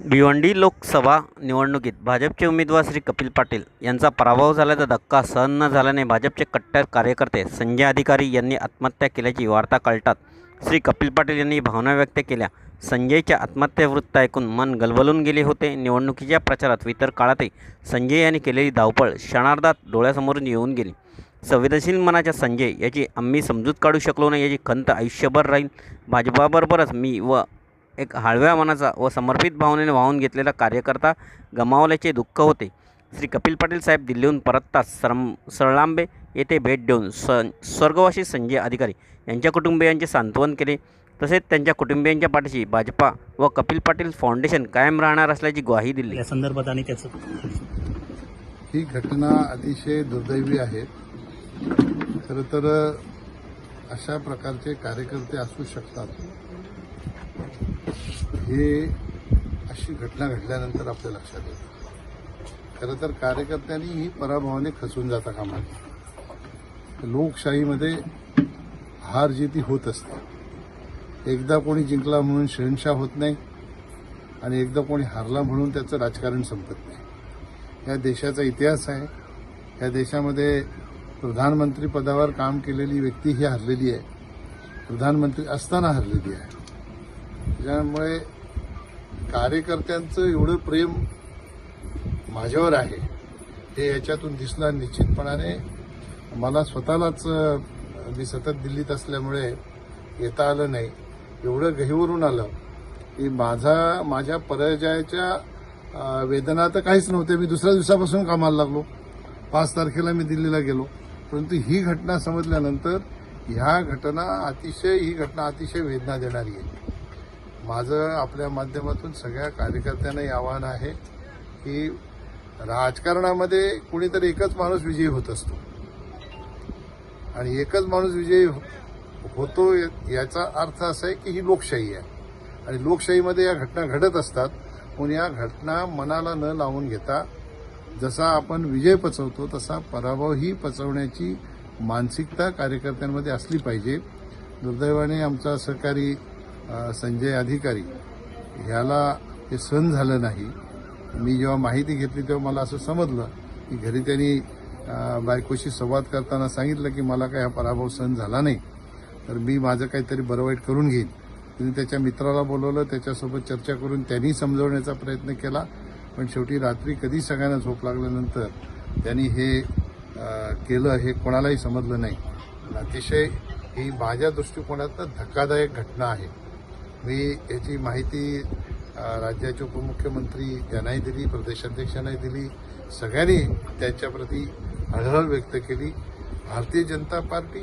भिवंडी लोकसभा निवडणुकीत भाजपचे उमेदवार श्री कपिल पाटील यांचा पराभव झाल्याचा धक्का सहन न झाल्याने भाजपचे कट्टर कार्यकर्ते संजय अधिकारी यांनी आत्महत्या केल्याची वार्ता कळतात श्री कपिल पाटील यांनी भावना व्यक्त केल्या. संजयच्या आत्महत्या वृत्त ऐकून मन गलबलून गेले होते. निवडणुकीच्या प्रचारात इतर काळातही संजय यांनी केलेली धावपळ क्षणार्धात डोळ्यासमोरून येऊन गेली. संवेदनशील मनाच्या संजय याची आम्ही समजूत काढू शकलो नाही याची खंत आयुष्यभर राहील. भाजपाबरोबरच मी व एक हळव्या मनाचा व समर्पित भावनेने वाहून घेतलेला कार्यकर्ता गमावल्याचे दुःख होते. श्री कपिल पाटील साहेब दिल्लीहून परतताच सरम सरळांबे येथे भेट देऊन स स्वर्गवासी संजय अधिकारी यांच्या कुटुंबियांचे सांत्वन केले. तसेच त्यांच्या कुटुंबियांच्या पाठीशी भाजपा व कपिल पाटील फाउंडेशन कायम राहणार असल्याची ग्वाही दिली. या संदर्भात आणि त्याचं ही घटना अतिशय दुर्दैवी आहे. खरं तर अशा प्रकारचे कार्यकर्ते असू शकतात. हे अशी घटना घडल्यानंतर आपल्या लक्षात येतं खरं तर कार्यकर्त्यांनी ही पराभवाने खचून जाता कामा लोकशाहीमध्ये हार जीती होत असते. एकदा कोणी जिंकला म्हणून शहनशाह होत नाही आणि एकदा कोणी हारला म्हणून त्याचं राजकारण संपत नाही. या देशाचा इतिहास आहे. या देशामध्ये प्रधानमंत्री पदावर काम केलेली व्यक्ती ही हरलेली आहे. प्रधानमंत्री असताना हरलेली आहे. त्याच्यामुळे कार्यकर्त्यांचं एवढं प्रेम माझ्यावर आहे हे याच्यातून दिसणार निश्चितपणाने. मला स्वतःलाच मी सतत दिल्लीत असल्यामुळे येता आलं नाही. एवढं गहीवरून आलं की माझा माझ्या पराजयाच्या वेदना तर काहीच नव्हते मी दुसऱ्या दिवसापासून कामाला लागलो. पाच तारखेला मी दिल्लीला गेलो. परंतु ही घटना समजल्यानंतर ह्या घटना अतिशय ही घटना अतिशय वेदना देणारी आहे. माझं आपल्या माध्यमातून सगळ्या कार्यकर्त्यांना हे आव्हान आहे की राजकारणामध्ये कुणीतरी एकच माणूस विजयी होत असतो. आणि एकच माणूस विजयी होतो याचा अर्थ असा आहे की ही लोकशाही आहे. आणि लोकशाहीमध्ये या घटना घडत असतात. पण या घटना मनाला न लावून घेता जसा आपण विजय पचवतो तसा पराभवही पचवण्याची मानसिकता कार्यकर्त्यांमध्ये असली पाहिजे. दुर्दैवाने आमचा सहकारी संजय अधिकारी ह्याला हे सहन झालं नाही. मी जेव्हा माहिती घेतली तेव्हा मला असं समजलं की घरी त्यांनी बायकोशी संवाद करताना सांगितलं की मला काही हा पराभव सहन झाला नाही. तर मी माझं काहीतरी बरं वाईट करून घेईन. तिने त्याच्या मित्राला बोलवलं त्याच्यासोबत चर्चा करून त्यांनी समजवण्याचा प्रयत्न केला. पण शेवटी रात्री कधी सगळ्यांना झोप लागल्यानंतर त्यांनी हे केलं हे कोणालाही समजलं नाही. अतिशय ही माझ्या दृष्टिकोनातनं धक्कादायक घटना आहे. मी याची माहिती राज्याचे उपमुख्यमंत्री यांनाही दिली प्रदेशाध्यक्षांनाही दिली. सगळ्यांनी त्याच्याप्रती हळहळ व्यक्त केली. भारतीय जनता पार्टी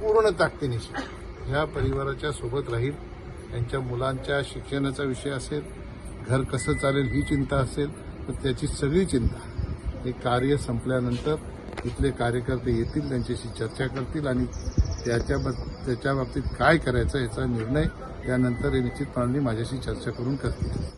पूर्ण ताकदीनिशी ह्या परिवाराच्या सोबत राहील. त्यांच्या मुलांच्या शिक्षणाचा विषय असेल घर कसं चालेल ही चिंता असेल तर त्याची सगळी चिंता हे कार्य संपल्यानंतर इथले कार्यकर्ते येतील त्यांच्याशी चर्चा करतील आणि त्याच्या त्याच्या बाबतीत काय करायचं याचा निर्णय त्यानंतर हे निश्चितपणाने माझ्याशी चर्चा करून करतील